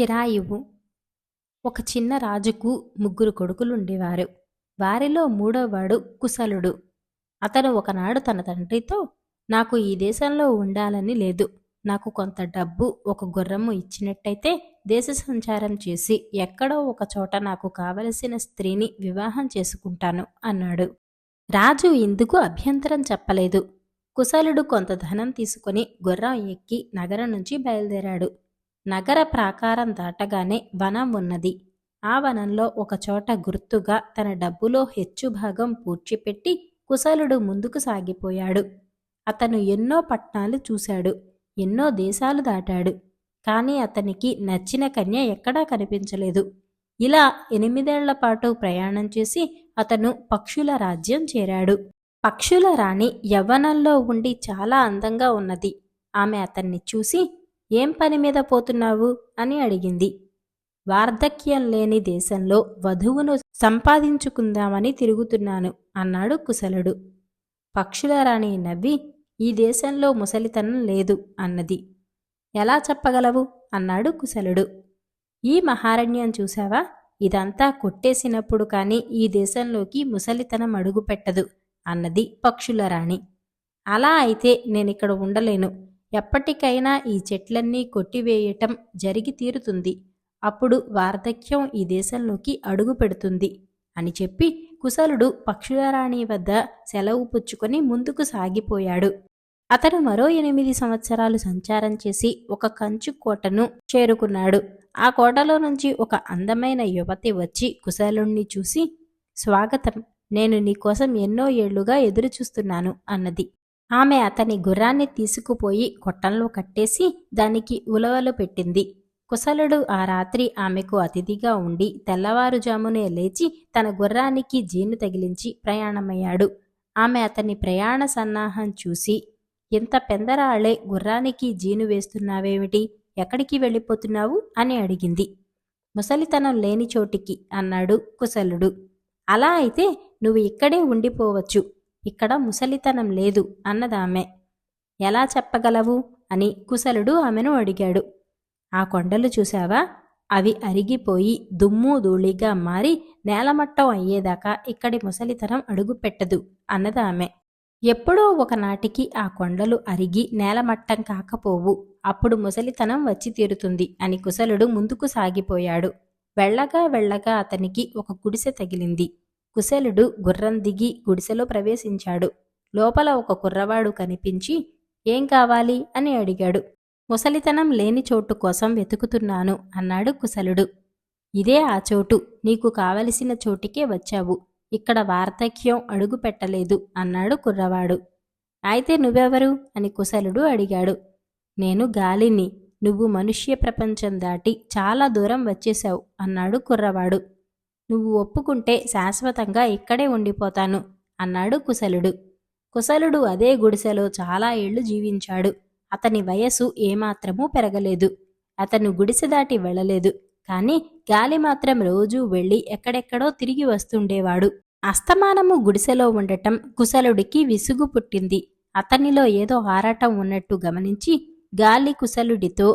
చిరాయువు. ఒక చిన్న రాజుకు ముగ్గురు కొడుకులుండేవారు. వారిలో మూడోవాడు కుశలుడు. అతను ఒకనాడు తన తండ్రితో నాకు ఈ దేశంలో ఉండాలని లేదు. నాకు కొంత డబ్బు ఒక గుర్రము ఇచ్చినట్టయితే దేశ సంచారం చేసి ఎక్కడో ఒక చోట నాకు కావలసిన స్త్రీని వివాహం చేసుకుంటాను అన్నాడు. రాజు ఇందుకు అభ్యంతరం చెప్పలేదు. కుశలుడు కొంత ధనం తీసుకుని గుర్రం ఎక్కి నగరం నుంచి బయలుదేరాడు. నగర ప్రాకారం దాటగానే వనం ఉన్నది. ఆ వనంలో ఒకచోట గుర్తుగా తన డబ్బులో హెచ్చు భాగం పూడ్చిపెట్టి కుశలుడు ముందుకు సాగిపోయాడు. అతను ఎన్నో పట్నాలు చూశాడు ఎన్నో దేశాలు దాటాడు. కానీ అతనికి నచ్చిన కన్య ఎక్కడా కనిపించలేదు. ఇలా ఎనిమిదేళ్ళ పాటు ప్రయాణం చేసి అతను పక్షుల రాజ్యం చేరాడు. పక్షుల రాణి యవ్వనంలో ఉండి చాలా అందంగా ఉన్నది. ఆమె అతన్ని చూసి ఏం పని మీద పోతున్నావు? అని అడిగింది. వార్ధక్యం లేని దేశంలో వధువును సంపాదించుకుందామని తిరుగుతున్నాను అన్నాడు కుశలుడు. పక్షుల రాణి నవ్వి ఈ దేశంలో ముసలితనం లేదు అన్నది. ఎలా చెప్పగలవు? అన్నాడు కుశలుడు. ఈ మహారణ్యం చూశావా? ఇదంతా కొట్టేసినప్పుడు కానీ ఈ దేశంలోకి ముసలితనం అడుగుపెట్టదు అన్నది పక్షుల రాణి అలా అయితే నేనిక్కడ ఉండలేను. ఎప్పటికైనా ఈ చెట్లన్నీ కొట్టివేయటం జరిగి తీరుతుంది. అప్పుడు వార్ధక్యం ఈ దేశంలోకి అడుగు పెడుతుంది అని చెప్పి కుశలుడు పక్షులరాణి వద్ద సెలవు పుచ్చుకొని ముందుకు సాగిపోయాడు. అతను మరో ఎనిమిది సంవత్సరాలు సంచారం చేసి ఒక కంచు కోటను చేరుకున్నాడు. ఆ కోటలో నుంచి ఒక అందమైన యువతి వచ్చి కుశలుణ్ణి చూసి స్వాగతం. నేను నీకోసం ఎన్నో ఏళ్ళుగా ఎదురుచూస్తున్నాను అన్నది. ఆమె అతని గుర్రాన్ని తీసుకుపోయి కొట్టంలో కట్టేసి దానికి ఉలవలు పెట్టింది. కుశలుడు ఆ రాత్రి ఆమెకు అతిథిగా ఉండి తెల్లవారుజామునే లేచి తన గుర్రానికి జీను తగిలించి ప్రయాణమయ్యాడు. ఆమె అతని ప్రయాణ సన్నాహం చూసి ఇంత పెందరాళ్ళే గుర్రానికి జీను వేస్తున్నావేమిటి? ఎక్కడికి వెళ్ళిపోతున్నావు? అని అడిగింది. ముసలితనం లేని చోటికి అన్నాడు కుశలుడు. అలా అయితే నువ్వు ఇక్కడే ఉండిపోవచ్చు. ఇక్కడ ముసలితనం లేదు అన్నదామె. ఎలా చెప్పగలవు? అని కుశలుడు ఆమెను అడిగాడు. ఆ కొండలు చూశావా? అవి అరిగిపోయి దుమ్ము ధూళిగా మారి నేలమట్టం అయ్యేదాకా ఇక్కడి ముసలితనం అడుగుపెట్టదు అన్నదామె. ఎప్పుడో ఒకనాటికి ఆ కొండలు అరిగి నేలమట్టం కాకపోవు అప్పుడు ముసలితనం వచ్చి తీరుతుంది అని కుశలుడు ముందుకు సాగిపోయాడు. వెళ్ళగా వెళ్ళగా అతనికి ఒక గుడిసె తగిలింది. కుశలుడు గుర్రం దిగి గుడిసెలో ప్రవేశించాడు. లోపల ఒక కుర్రవాడు కనిపించి ఏం కావాలి? అని అడిగాడు. ముసలితనం లేని చోటు కోసం వెతుకుతున్నాను అన్నాడు కుశలుడు. ఇదే ఆ చోటు నీకు కావలసిన చోటికే వచ్చావు. ఇక్కడ వార్ధక్యం అడుగు పెట్టలేదు అన్నాడు కుర్రవాడు. అయితే నువ్వెవరు? అని కుశలుడు అడిగాడు. నేను గాలిని నువ్వు మనుష్య ప్రపంచం దాటి చాలా దూరం వచ్చేశావు అన్నాడు కుర్రవాడు. నువ్వు ఒప్పుకుంటే శాశ్వతంగా ఇక్కడే ఉండిపోతాను అన్నాడు కుశలుడు. కుశలుడు అదే గుడిసెలో చాలా ఏళ్ళు జీవించాడు. అతని వయసు ఏమాత్రమూ పెరగలేదు. అతను గుడిసె దాటి వెళ్ళలేదు. కాని గాలి మాత్రం రోజూ వెళ్ళి ఎక్కడెక్కడో తిరిగి వస్తుండేవాడు. అస్తమానము గుడిసెలో ఉండటం కుశలుడికి విసుగు పుట్టింది. అతనిలో ఏదో ఆరాటం ఉన్నట్టు గమనించి గాలి కుశలుడితో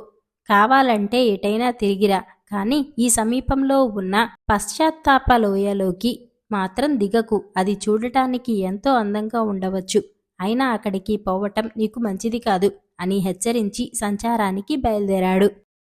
కావాలంటే ఎటైనా తిరిగిరా. కాని ఈ సమీపంలో ఉన్న పశ్చాత్తాప లోయలోకి మాత్రం దిగకు. అది చూడటానికి ఎంతో అందంగా ఉండవచ్చు. అయినా అక్కడికి పోవటం నీకు మంచిది కాదు అని హెచ్చరించి సంచారానికి బయలుదేరాడు.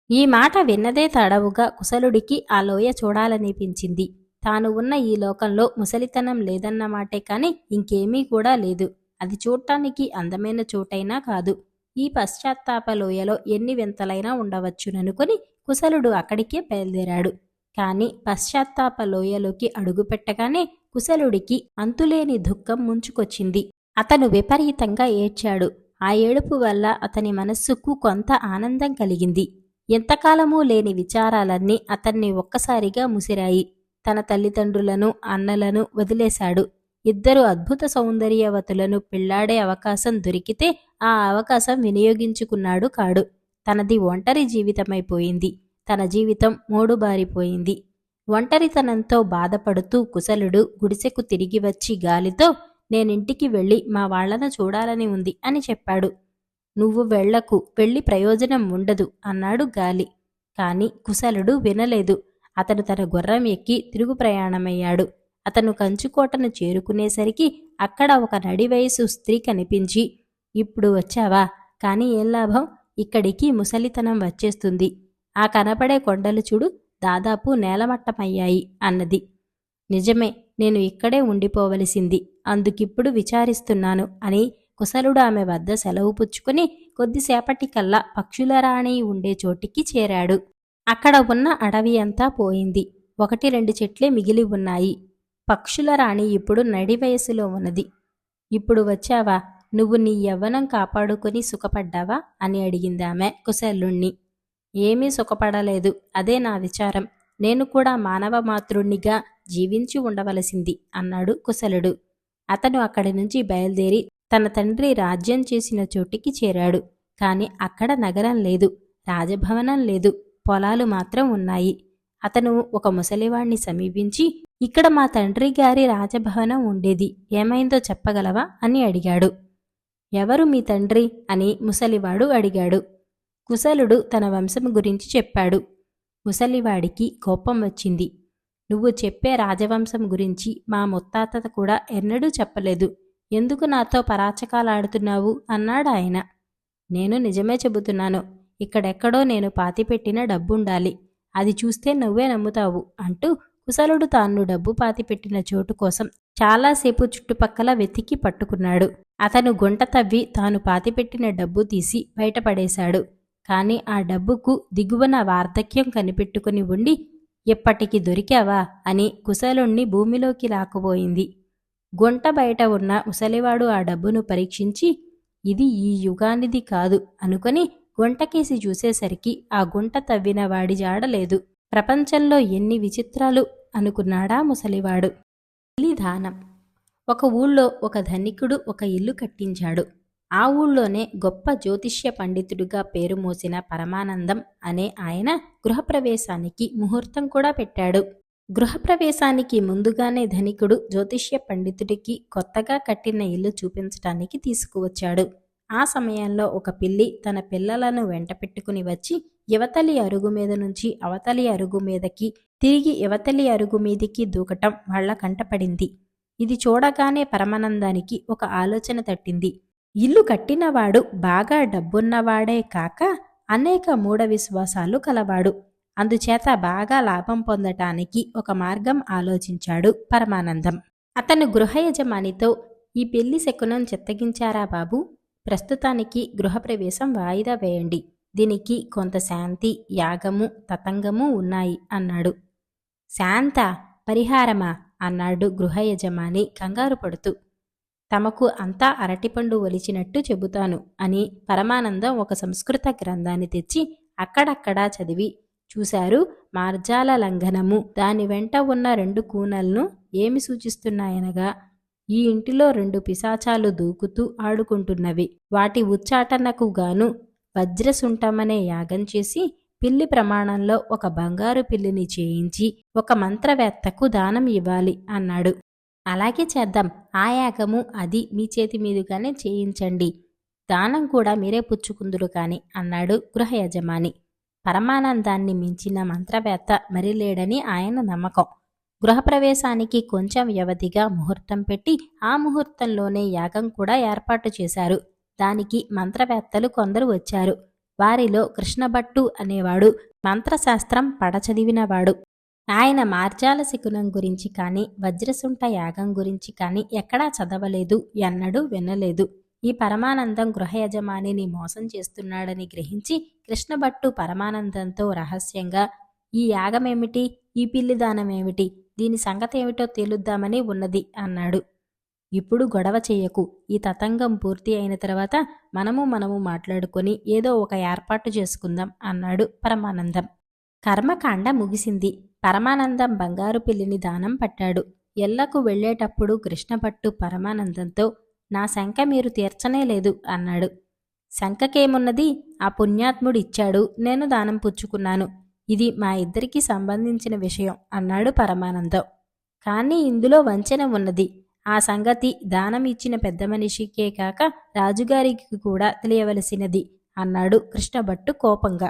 ఈ మాట విన్నదే తడవుగా కుశలుడికి ఆ లోయ చూడాలనిపించింది. తాను ఉన్న ఈ లోకంలో ముసలితనం లేదన్నమాటే కాని ఇంకేమీ కూడా లేదు. అది చూడటానికి అందమైన చోటైనా కాదు. ఈ పశ్చాత్తాప లోయలో ఎన్ని వింతలైనా ఉండవచ్చుననుకొని కుశలుడు అక్కడికే బయలుదేరాడు. కాని పశ్చాత్తాప లోయలోకి అడుగుపెట్టగానే కుశలుడికి అంతులేని దుఃఖం ముంచుకొచ్చింది. అతను విపరీతంగా ఏడ్చాడు. ఆ ఏడుపు వల్ల అతని మనస్సుకు కొంత ఆనందం కలిగింది. ఎంతకాలమూ లేని విచారాలన్నీ అతన్ని ఒక్కసారిగా ముసిరాయి. తన తల్లిదండ్రులను అన్నలను వదిలేశాడు. ఇద్దరు అద్భుత సౌందర్యవతులను పెళ్ళాడే అవకాశం దొరికితే ఆ అవకాశం వినియోగించుకున్నాడు కాడు. తనది ఒంటరి జీవితమైపోయింది తన జీవితం మూడుబారిపోయింది. ఒంటరితనంతో బాధపడుతూ కుశలుడు గుడిసెకు తిరిగి వచ్చి గాలితో నేనింటికి వెళ్ళి మా వాళ్ళను చూడాలని ఉంది అని చెప్పాడు. నువ్వు వెళ్ళకు వెళ్ళి ప్రయోజనం ఉండదు అన్నాడు గాలి. కాని కుశలుడు వినలేదు. అతను తన గుర్రం ఎక్కి తిరుగు ప్రయాణమయ్యాడు. అతను కంచుకోటను చేరుకునేసరికి అక్కడ ఒక నడి వయసు స్త్రీ కనిపించి ఇప్పుడు వచ్చావా? కానీ ఏం లాభం? ఇక్కడికి ముసలితనం వచ్చేస్తుంది. ఆ కనపడే కొండలు చూడు దాదాపు నేలమట్టమయ్యాయి అన్నది. నిజమే నేను ఇక్కడే ఉండిపోవలసింది. అందుకిప్పుడు విచారిస్తున్నాను అని కుశలుడు ఆమె వద్ద సెలవు పుచ్చుకుని కొద్దిసేపటికల్లా పక్షుల రాణి ఉండే చోటికి చేరాడు. అక్కడ ఉన్న అడవి అంతా పోయింది. ఒకటి రెండు చెట్లే మిగిలి ఉన్నాయి. పక్షుల రాణి ఇప్పుడు నడి వయసులో ఉన్నది. ఇప్పుడు వచ్చావా? నువ్వు నీ యవ్వనం కాపాడుకొని సుఖపడ్డావా? అని అడిగింది ఆమె కుశలుణ్ణి ఏమీ సుఖపడలేదు. అదే నా విచారం. నేను కూడా మానవ మాతృణ్ణిగా జీవించి ఉండవలసింది అన్నాడు కుశలుడు. అతను అక్కడి నుంచి బయలుదేరి తన తండ్రి రాజ్యం చేసిన చోటికి చేరాడు. కాని అక్కడ నగరం లేదు. రాజభవనం లేదు. పొలాలు మాత్రం ఉన్నాయి. అతను ఒక ముసలివాణ్ణి సమీపించి ఇక్కడ మా తండ్రి గారి రాజభవనం ఉండేది ఏమైందో చెప్పగలవా? అని అడిగాడు. ఎవరు మీ తండ్రి? అని ముసలివాడు అడిగాడు. కుశలుడు తన వంశం గురించి చెప్పాడు. ముసలివాడికి కోపం వచ్చింది. నువ్వు చెప్పే రాజవంశం గురించి మా ముత్తాత కూడా ఎన్నడూ చెప్పలేదు. ఎందుకు నాతో పరాచకాలాడుతున్నావు? అన్నాడు ఆయన. నేను నిజమే చెబుతున్నాను. ఇక్కడెక్కడో నేను పాతిపెట్టిన డబ్బుండాలి. అది చూస్తే నువ్వే నమ్ముతావు అంటూ కుశలుడు తాను డబ్బు పాతిపెట్టిన చోటు కోసం చాలాసేపు చుట్టుపక్కల వెతికి పట్టుకున్నాడు. అతను గుంట తవ్వి తాను పాతిపెట్టిన డబ్బు తీసి బయటపడేశాడు. కాని ఆ డబ్బుకు దిగువన వార్ధక్యం కనిపెట్టుకుని ఉండి ఎప్పటికి దొరికావా? అని కుశలుణ్ణి భూమిలోకి లాక్కుపోయింది. గుంట బయట ఉన్న ముసలివాడు ఆ డబ్బును పరీక్షించి ఇది ఈ యుగానిది కాదు అనుకొని గుంటకేసి చూసేసరికి ఆ గుంట తవ్విన వాడి జాడలేదు ప్రపంచంలో ఎన్ని విచిత్రాలు అనుకున్నాడా ముసలివాడు. బలిదానం. దానం ఒక ఊళ్ళో ఒక ధనికుడు ఒక ఇల్లు కట్టించాడు. ఆ ఊళ్ళోనే గొప్ప జ్యోతిష్య పండితుడిగా పేరు మోసిన పరమానందం అనే ఆయన గృహప్రవేశానికి ముహూర్తం కూడా పెట్టాడు. గృహప్రవేశానికి ముందుగానే ధనికుడు జ్యోతిష్య పండితుడికి కొత్తగా కట్టిన ఇల్లు చూపించటానికి తీసుకువచ్చాడు. ఆ సమయంలో ఒక పిల్లి తన పిల్లలను వెంట పెట్టుకుని వచ్చి యువతలి అరుగు మీద నుంచి అవతలి అరుగు మీదకి తిరిగి యువతలి అరుగు మీదికి దూకటం వాళ్ళ కంటపడింది. ఇది చూడగానే పరమానందానికి ఒక ఆలోచన తట్టింది. ఇల్లు కట్టినవాడు బాగా డబ్బున్నవాడే కాక అనేక మూఢ విశ్వాసాలు కలవాడు. అందుచేత బాగా లాభం పొందటానికి ఒక మార్గం ఆలోచించాడు పరమానందం. అతను గృహ యజమానితో ఈ పెళ్ళి శకునం చెత్తగించారా బాబు? ప్రస్తుతానికి గృహప్రవేశం వాయిదా వేయండి. దీనికి కొంత శాంతి యాగము తతంగము ఉన్నాయి అన్నాడు. శాంత పరిహారమా? అన్నాడు గృహ యజమాని కంగారు పడుతూ. తమకు అంతా అరటిపండు ఒలిచినట్టు చెబుతాను అని పరమానందం ఒక సంస్కృత గ్రంథాన్ని తెచ్చి అక్కడక్కడా చదివి చూశారు మార్జాల లంఘనము. దాని వెంట ఉన్న రెండు కూనలను ఏమి సూచిస్తున్నాయనగా ఈ ఇంటిలో రెండు పిశాచాలు దూకుతూ ఆడుకుంటున్నవి. వాటి ఉచ్చాటనకు గాను వజ్రసుంఠమనే యాగం చేసి పిల్లి ప్రమాణంలో ఒక బంగారు పిల్లిని చేయించి ఒక మంత్రవేత్తకు దానం ఇవ్వాలి అన్నాడు. అలాగే చేద్దాం. ఆ యాగము అది మీ చేతి మీదుగానే చేయించండి. దానం కూడా మీరే పుచ్చుకుందురు కాని అన్నాడు గృహ యజమాని పరమానందాన్ని మించిన మంత్రవేత్త మరి లేడని ఆయన నమ్మకం. గృహప్రవేశానికి కొంచెం వ్యవధిగా ముహూర్తం పెట్టి ఆ ముహూర్తంలోనే యాగం కూడా ఏర్పాటు చేశారు. దానికి మంత్రవేత్తలు కొందరు వచ్చారు. వారిలో కృష్ణభట్టు అనేవాడు మంత్రశాస్త్రం పడచదివినవాడు. ఆయన మార్జాల శకునం గురించి కానీ వజ్రసుంట యాగం గురించి కానీ ఎక్కడా చదవలేదు ఎన్నడూ వినలేదు. ఈ పరమానందం గృహ యజమానిని మోసం చేస్తున్నాడని గ్రహించి కృష్ణభట్టు పరమానందంతో రహస్యంగా ఈ యాగమేమిటి? ఈ పిల్లిదానమేమిటి? దీని సంగతేమిటో తేలుద్దామని ఉన్నది అన్నాడు. ఇప్పుడు గొడవ చేయకు. ఈ తతంగం పూర్తి అయిన తర్వాత మనము మనము మాట్లాడుకొని ఏదో ఒక ఏర్పాటు చేసుకుందాం అన్నాడు పరమానందం. కర్మకాండ ముగిసింది. పరమానందం బంగారు పిల్లిని దానం పట్టాడు. ఎల్లకు వెళ్ళేటప్పుడు కృష్ణభట్టు పరమానందంతో నా శంక మీరు తీర్చనే లేదు అన్నాడు. శంకకేమున్నది ఆ పుణ్యాత్ముడు ఇచ్చాడు నేను దానం పుచ్చుకున్నాను. ఇది మా ఇద్దరికి సంబంధించిన విషయం అన్నాడు పరమానందం. కానీ ఇందులో వంచన ఉన్నది. ఆ సంగతి దానం ఇచ్చిన పెద్ద మనిషికే కాక రాజుగారికి కూడా తెలియవలసినది అన్నాడు కృష్ణభట్టు కోపంగా.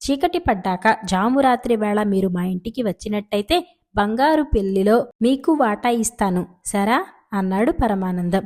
చీకటి పడ్డాక జామురాత్రి వేళ మీరు మా ఇంటికి వచ్చినట్టయితే బంగారు పెళ్ళిలో మీకు వాటా ఇస్తాను సరా? అన్నాడు పరమానందం.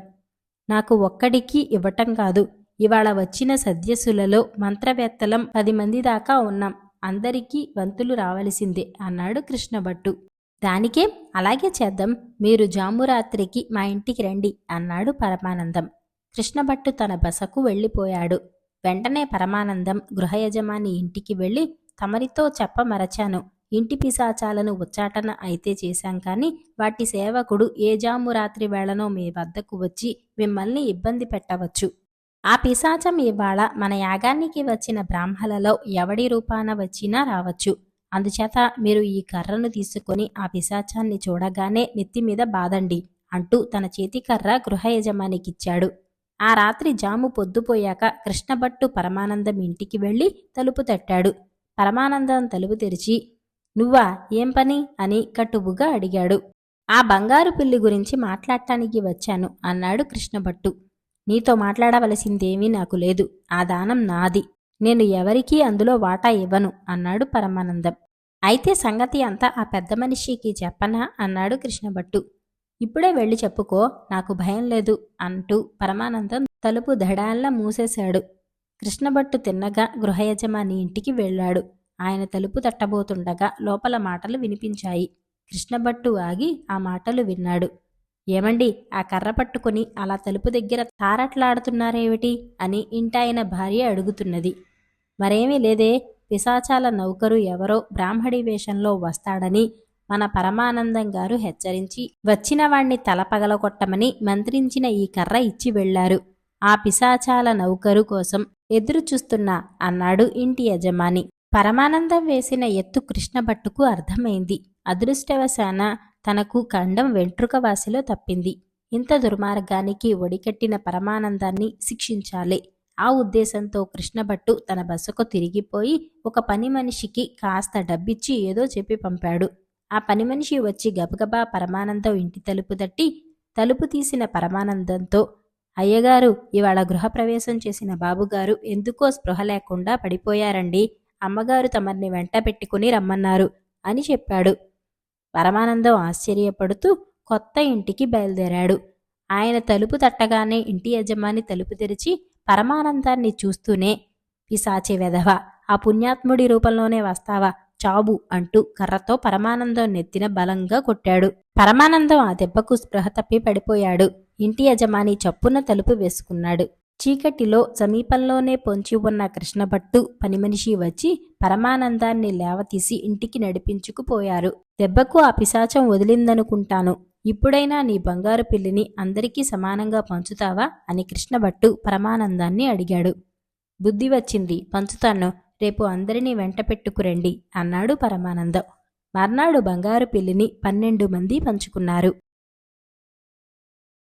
నాకు ఒక్కడికి ఇవ్వటం కాదు. ఇవాళ వచ్చిన సద్యసులలో మంత్రవేత్తలం పది మంది దాకా ఉన్నాం. అందరికీ వంతులు రావలసిందే అన్నాడు కృష్ణభట్టు. దానికేం అలాగే చేద్దాం మీరు జామురాత్రికి మా ఇంటికి రండి అన్నాడు పరమానందం. కృష్ణభట్టు తన బసకు వెళ్ళిపోయాడు. వెంటనే పరమానందం గృహయజమాని ఇంటికి వెళ్ళి తమరితో చెప్పమరచాను. ఇంటి పిశాచాలను ఉచ్చాటన అయితే చేశాం కానీ వాటి సేవకుడు ఏ జాము రాత్రి వేళనో మీ వద్దకు వచ్చి మిమ్మల్ని ఇబ్బంది పెట్టవచ్చు. ఆ పిశాచం ఇవాళ మన యాగానికి వచ్చిన బ్రాహ్మలలో ఎవడి రూపాన వచ్చినా రావచ్చు. అందుచేత మీరు ఈ కర్రను తీసుకొని ఆ పిశాచాన్ని చూడగానే నెత్తి మీద బాదండి అంటూ తన చేతికర్ర గృహ యజమానికిచ్చాడు. ఆ రాత్రి జాము పొద్దుపోయాక కృష్ణభట్టు పరమానందం ఇంటికి వెళ్ళి తలుపు తట్టాడు. పరమానందం తలుపు తెరిచి నువ్వా ఏం పని? అని కట్టుబుగా అడిగాడు. ఆ బంగారు పిల్లి గురించి మాట్లాడటానికి వచ్చాను అన్నాడు కృష్ణభట్టు. నీతో మాట్లాడవలసిందేమీ నాకు లేదు. ఆ దానం నాది. నేను ఎవరికీ అందులో వాటా ఇవ్వను అన్నాడు పరమానందం. అయితే సంగతి అంతా ఆ పెద్ద మనిషికి చెప్పనా? అన్నాడు కృష్ణభట్టు. ఇప్పుడే వెళ్ళి చెప్పుకో నాకు భయం లేదు అంటూ పరమానందం తలుపు దడాల్లా మూసేశాడు. కృష్ణభట్టు తిన్నగా గృహయజమాని ఇంటికి వెళ్ళాడు. ఆయన తలుపు తట్టబోతుండగా లోపల మాటలు వినిపించాయి. కృష్ణభట్టు ఆగి ఆ మాటలు విన్నాడు. ఏమండి ఆ కర్ర పట్టుకుని అలా తలుపు దగ్గర తారట్లాడుతున్నారేమిటి అని ఇంటాయన భార్య అడుగుతున్నది. మరేమీ లేదే పిశాచాల నౌకరు ఎవరో బ్రాహ్మడి వేషంలో వస్తాడని మన పరమానందం గారు హెచ్చరించి వచ్చిన వాణ్ణి తల పగలగొట్టమని మంత్రించిన ఈ కర్ర ఇచ్చి వెళ్ళారు ఆ పిశాచాల నౌకరు కోసం ఎదురు చూస్తున్నా అన్నాడు ఇంటి యజమాని. పరమానందం వేసిన ఎత్తు కృష్ణభట్టుకు అర్థమైంది. అదృష్టవశాన తనకు ఖండం వెంట్రుకవాసిలో తప్పింది. ఇంత దుర్మార్గానికి ఒడికట్టిన పరమానందాన్ని శిక్షించాలి. ఆ ఉద్దేశంతో కృష్ణభట్టు తన బస్సుకు తిరిగిపోయి ఒక పని మనిషికి కాస్త డబ్బిచ్చి ఏదో చెప్పి పంపాడు. ఆ పని మనిషి వచ్చి గబగబా పరమానందం ఇంటి తలుపు తట్టి తలుపు తీసిన పరమానందంతో అయ్యగారు ఇవాళ గృహప్రవేశం చేసిన బాబుగారు ఎందుకో స్పృహ లేకుండా పడిపోయారండి. అమ్మగారు తమర్ని వెంట పెట్టుకుని రమ్మన్నారు అని చెప్పాడు. పరమానందం ఆశ్చర్యపడుతూ కొత్త ఇంటికి బయలుదేరాడు. ఆయన తలుపు తట్టగానే ఇంటి యజమాని తలుపు తెరిచి పరమానందాన్ని చూస్తూనే పిశాచి వెధవ ఆ పుణ్యాత్ముడి రూపంలోనే వస్తావా? చావు అంటూ కర్రతో పరమానందం నెత్తిన బలంగా కొట్టాడు. పరమానందం ఆ దెబ్బకు స్పృహ తప్పి పడిపోయాడు. ఇంటి యజమాని చప్పున తలుపు వేసుకున్నాడు. చీకటిలో సమీపంలోనే పొంచి ఉన్న కృష్ణభట్టు పనిమనిషి వచ్చి పరమానందాన్ని లేవతీసి ఇంటికి నడిపించుకుపోయారు. దెబ్బకు ఆ పిశాచం వదిలిందనుకుంటాను. ఇప్పుడైనా నీ బంగారు పిల్లిని అందరికీ సమానంగా పంచుతావా? అని కృష్ణభట్టు పరమానందాన్ని అడిగాడు. బుద్ధి వచ్చింది. పంచుతాను. రేపు అందరినీ వెంట పెట్టుకురండి అన్నాడు పరమానందం. మర్నాడు బంగారు పిల్లిని పన్నెండు మంది పంచుకున్నారు.